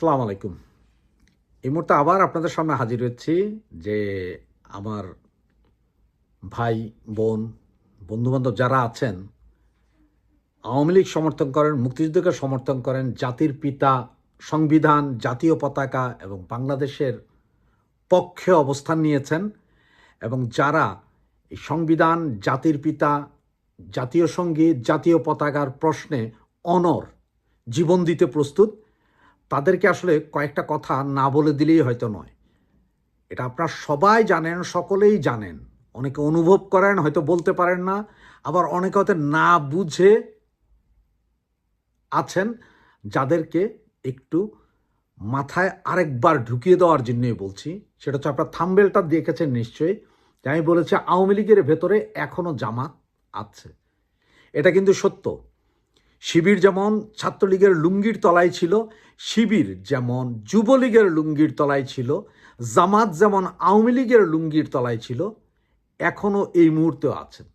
সালাম আলাইকুম। এই মুহূর্তে আবার আপনাদের সামনে হাজির হচ্ছি যে আমার ভাই, বোন, বন্ধুবান্ধব যারা আছেন, আওয়ামী লীগ সমর্থন করেন, মুক্তিযুদ্ধকে সমর্থন করেন, জাতির পিতা, সংবিধান, জাতীয় পতাকা এবং বাংলাদেশের পক্ষে অবস্থান নিয়েছেন এবং যারা এই সংবিধান, জাতির পিতা, জাতীয় সংগীত, জাতীয় পতাকার প্রশ্নে অনর জীবন দিতে প্রস্তুত তাদেরকে আসলে কয়েকটা কথা না বলে দিলেই হয়তো নয়। এটা আপনারা সবাই জানেন, সকলেই জানেন। অনেকে অনুভব করেন, হয়তো বলতে পারেন না। আবার অনেকে হয়তো না বুঝে আছেন, যাদেরকে একটু মাথায় আরেকবার ঢুকিয়ে দেওয়ার জন্যই বলছি। সেটা হচ্ছে আপনার থাম্বেলটা দেখেছেন নিশ্চয়ই। আমি বলেছি আওয়ামী লীগের ভেতরে এখনও জামাত আছে। এটা কিন্তু সত্য। শিবির যেমন ছাত্রলীগের লুঙ্গির তলায় ছিল, শিবির যেমন যুবলীগের লুঙ্গির তলায় ছিল, জামাত যেমন আওয়ামী লীগের লুঙ্গির তলায় ছিল, এখনও এই মুহূর্তেও আছেন।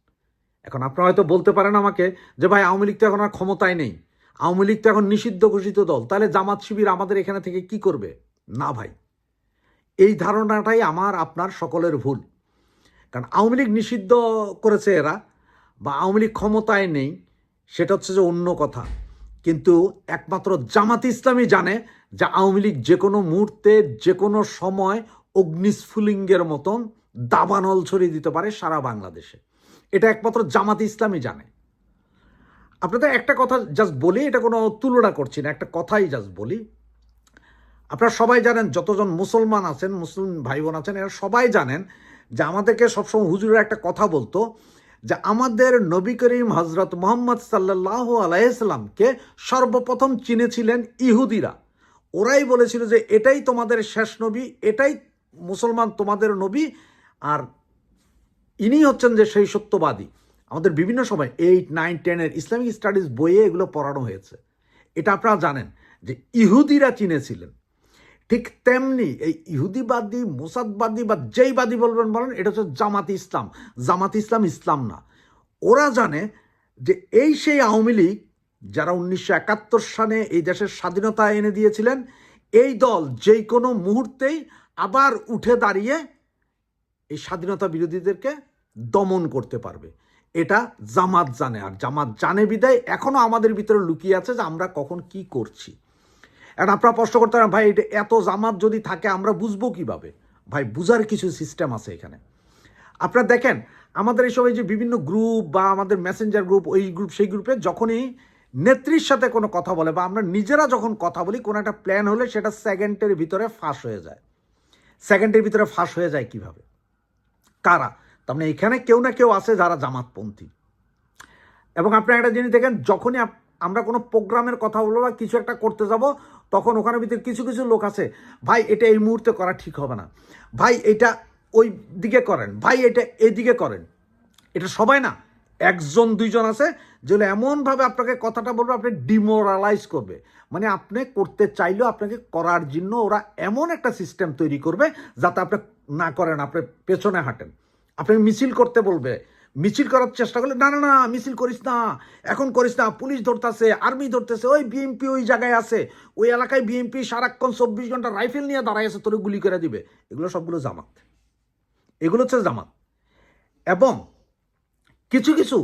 এখন আপনারা হয়তো বলতে পারেন আমাকে যে ভাই, আওয়ামী লীগ তো এখন আর ক্ষমতায় নেই। আওয়ামী লীগ তো এখন নিষিদ্ধ ঘোষিত দল। তাহলে জামাত শিবির আমাদের এখানে থেকে কি করবে? না ভাই। এই ধারণাটাই আমার, আপনার সকলের ভুল। কারণ আওয়ামী লীগ নিষিদ্ধ করেছে এরা বা আওয়ামী লীগ ক্ষমতায় নেই। সেটা হচ্ছে যে অন্য কথা। কিন্তু একমাত্র জামাত ইসলামী জানে যে আওয়ামী লীগ যে কোনো মুহূর্তে, যে কোনো সময় অগ্নিস্ফুলিঙ্গের মতন দাবানল ছড়িয়ে দিতে পারে সারা বাংলাদেশে। এটা একমাত্র জামাত ইসলামী জানে। আপনাদের একটা কথা জাস্ট বলি, এটা কোনো তুলনা করছি না, একটা কথাই জাস্ট বলি। আপনারা সবাই জানেন, যতজন মুসলমান আছেন, মুসলিম ভাই বোন আছেন, এরা সবাই জানেন যে আমাদেরকে সবসময় হুজুরের একটা কথা বলতো যে আমাদের নবী করিম হজরত মোহাম্মদ সাল্লাহ আলাইসাল্লামকে সর্বপ্রথম চিনেছিলেন ইহুদিরা। ওরাই বলেছিল যে এটাই তোমাদের শেষ নবী, এটাই মুসলমান তোমাদের নবী, আর ইনি হচ্ছেন যে সেই সত্যবাদী। আমাদের বিভিন্ন সময় এইট, নাইন টেনের ইসলামিক স্টাডিজ বইয়ে এগুলো পড়ানো হয়েছে। এটা আপনারা জানেন যে ইহুদিরা চিনেছিলেন। ঠিক তেমনি এই ইহুদিবাদী, মোসাদবাদী বা যেই বাদী বলবেন বলেন, এটা হচ্ছে জামাত ইসলাম। জামাত ইসলাম ইসলাম না। ওরা জানে যে এই সেই আওয়ামী লীগ যারা উনিশশো একাত্তর সালে এই দেশের স্বাধীনতা এনে দিয়েছিলেন, এই দল যেই কোনো মুহূর্তেই আবার উঠে দাঁড়িয়ে এই স্বাধীনতা বিরোধীদেরকে দমন করতে পারবে। এটা জামাত জানে। আর জামাত জানে বিদায় এখনও আমাদের ভিতরে লুকিয়ে আছে যে আমরা কখন কি করছি। এখন আপনারা প্রশ্ন করতে পারেন, ভাই এত জামাত যদি থাকে, আমরা বুঝব কীভাবে? ভাই, বুঝার কিছু সিস্টেম আছে এখানে। আপনারা দেখেন, আমাদের এই সবাই যে বিভিন্ন গ্রুপ বা আমাদের মেসেঞ্জার গ্রুপ ওই গ্রুপ সেই গ্রুপে যখনই নেত্রীর সাথে কোনো কথা বলে বা আমরা নিজেরা যখন কথা বলি, কোনো একটা প্ল্যান হলে সেটা সেকেন্ডের ভিতরে ফাঁস হয়ে যায়। সেকেন্ডের ভিতরে ফাঁস হয়ে যায় কীভাবে? কারা? তার মানে এখানে কেউ না কেউ আছে যারা জামাতপন্থী। এবং আপনারা একটা জিনিস দেখেন, যখনই আমরা কোনো প্রোগ্রামের কথা বলব বা কিছু একটা করতে যাব তখন ওখানে ভিতরে কিছু কিছু লোক আছে, ভাই, এটা এই মুহূর্তে করা ঠিক হবে না। ভাই, এটা ওই দিকে করেন। ভাই, এটা এদিকে করেন। এটা সবাই না, একজন, দুইজন আছে, যেগুলো এমনভাবে আপনাকে কথাটা বলবে, আপনি ডিমোরালাইজ করবে। মানে আপনি করতে চাইলেও আপনাকে করার জন্য ওরা এমন একটা সিস্টেম তৈরি করবে, যাতে আপনি না করেন, আপনি পেছনে হাঁটেন। আপনি মিছিল করতে বলবে মিছিল করার চেষ্টা করলে, না না না, মিছিল করিস না, এখন করিস না, পুলিশ ধরতেছে, আর্মি ধরতেছে, ওই বিএমপি ওই জায়গায় আছে, ওই এলাকায় বিএমপি সারাক্ষণ চব্বিশ ঘণ্টা রাইফেল নিয়ে দাঁড়ায় আছে, তোরে গুলি করে দিবে। এগুলো সবগুলো জামাত। এগুলো হচ্ছে জামাত। এবং কিছু কিছু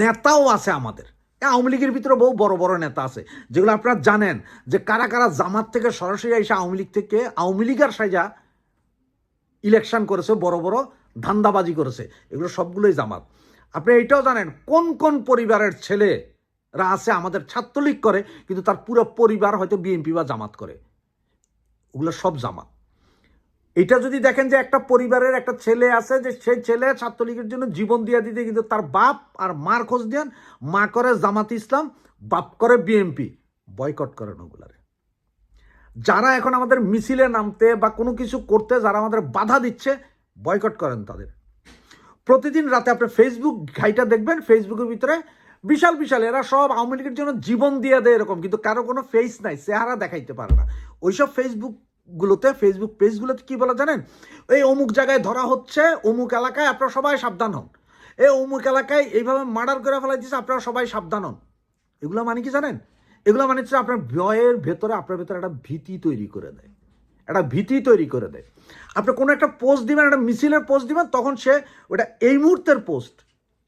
নেতাও আছে আমাদের। আওয়ামী লীগের ভিতরে বহু বড় বড় নেতা আছে, যেগুলো আপনারা জানেন যে কারা কারা জামাত থেকে সরাসরি এসে আওয়ামী লীগ থেকে আওয়ামী লীগের সাজা ইলেকশন করেছে, বড় বড় ধান্দাবাজি করেছে। এগুলো সবগুলোই জামাত। আপনি এটাও জানেন, কোন কোন পরিবারের ছেলেরা আছে আমাদের ছাত্রলীগ করে, কিন্তু তার পুরো পরিবার হয়তো বিএনপি বা জামাত করে। ওগুলো সব জামাত। এটা যদি দেখেন যে একটা পরিবারের একটা ছেলে আছে যে সেই ছেলে ছাত্রলীগের জন্য জীবন দিয়ে দিতে কিন্তু তার বাপ আর মার খোঁজ দেন মা করে জামাত ইসলাম, বাপ করে বিএনপি বয়কট করেন ওগুলারে। যারা এখন আমাদের মিছিলে নামতে বা কোনো কিছু করতে, যারা আমাদের বাধা দিচ্ছে বয়কট করেন তাদের। প্রতিদিন রাতে আপনি ফেসবুক ঘাইটা দেখবেন ফেসবুকের ভিতরে বিশাল বিশাল, এরা সব আওয়ামী লীগের জন্য জীবন দিয়ে দেয় এরকম, কিন্তু কারও কোনো ফেস নাই, চেহারা দেখাইতে পারে না। ওইসব ফেসবুক গুলোতে ফেসবুক পেজগুলোতে কি বলা জানেন? এই অমুক জায়গায় ধরা হচ্ছে, অমুক এলাকায় আপনারা সবাই সাবধান হন। এই অমুক এলাকায় এইভাবে মার্ডার করে ফেলাই দিচ্ছে আপনারা সবাই সাবধান হন। এগুলো মানে কি জানেন? এগুলো মানে হচ্ছে আপনার ব্যয়ের ভেতরে, আপনার ভেতরে একটা ভীতি তৈরি করে দেয়। একটা ভীতি তৈরি করে দেয়। আপনি কোনো একটা পোস্ট দিবেন, একটা মিছিলের পোস্ট দিবেন, তখন সে ওটা এই মুহূর্তের পোস্ট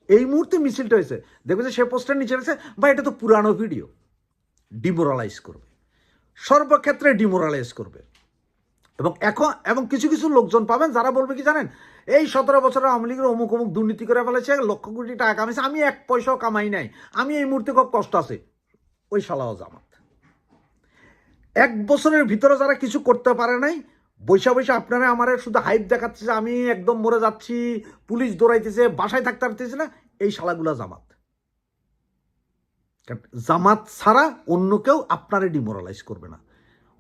এই মুহূর্তে মিছিলটা হয়েছে। দেখবে যে সে পোস্টের নিচে রয়েছে বা এটা তো পুরানো ভিডিও ডিমোরালাইজ করবে। সর্বক্ষেত্রে ডিমোরালাইজ করবে। এবং এখন, এবং কিছু কিছু লোকজন পাবেন, যারা বলবে কি জানেন, এই সতেরো বছরের আওয়ামী লীগের অমুক অমুক দুর্নীতি করে ফেলেছে, লক্ষ কোটি টাকা কামাইছে আমি এক পয়সাও কামাই নাই, আমি এই মুহূর্তে খুব কষ্ট আছে। ওই শালাও জামাত। এক বছরের ভিতরে যারা কিছু করতে পারে নাই, বৈশা বৈশা আপনারা আমার শুধু হাইপ দেখাচ্ছে আমি একদম মরে যাচ্ছি, পুলিশ দৌড়াইতেছে, বাসায় থাকতে পারতেছে না, এই শালাগুলা জামাত। জামাত ছাড়া অন্য কেউ আপনারে ডিমোরালাইজ করবে না।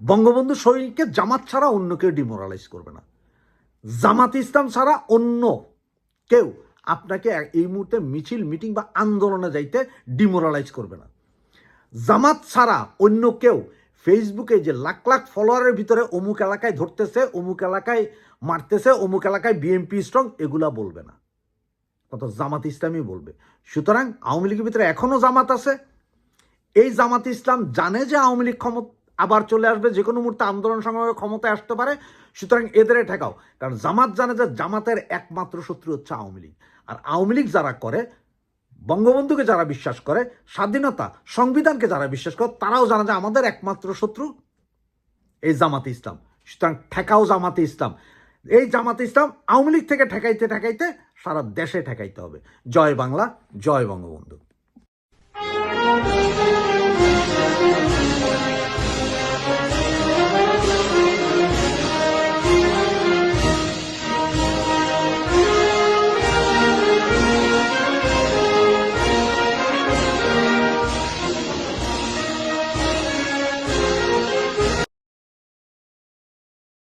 বঙ্গবন্ধু শহীদকে জামাত ছাড়া অন্য কেউ ডিমোরালাইজ করবে না। জামাত ইসলাম ছাড়া অন্য কেউ আপনাকে এই মুহূর্তে মিছিল, মিটিং বা আন্দোলনে যাইতে ডিমোরালাইজ করবে না। জামাত ছাড়া অন্য কেউ ফেসবুকে যে লাখ লাখ ফলোয়ারের ভিতরে অমুক এলাকায় ধরতেছে, অমুক এলাকায় মারতেছে, অমুক এলাকায় বিএনপি স্ট্রং এগুলা বলবে না। কত জামাত ইসলামই বলবে। সুতরাং আওয়ামী লীগের ভিতরে এখনও জামাত আছে। এই জামাত ইসলাম জানে যে আওয়ামী লীগ ক্ষমতা আবার চলে আসবে, যে কোনো মুহূর্তে আন্দোলন সংগ্রামে ক্ষমতায় আসতে পারে। সুতরাং এদের ঠেকাও। কারণ জামাত জানে যে জামাতের একমাত্র শত্রু হচ্ছে আওয়ামী লীগ। আর আওয়ামী লীগ যারা করে বঙ্গবন্ধুকে যারা বিশ্বাস করে, স্বাধীনতা সংবিধানকে যারা বিশ্বাস করে, তারাও জানা যে আমাদের একমাত্র শত্রু এই জামাতে ইসলাম। সুতরাং ঠেকাও জামাতে ইসলাম। এই জামাতে ইসলাম আওয়ামী লীগ থেকে ঠেকাইতে ঠেকাইতে সারা দেশে ঠেকাইতে হবে। জয় বাংলা, জয় বঙ্গবন্ধু।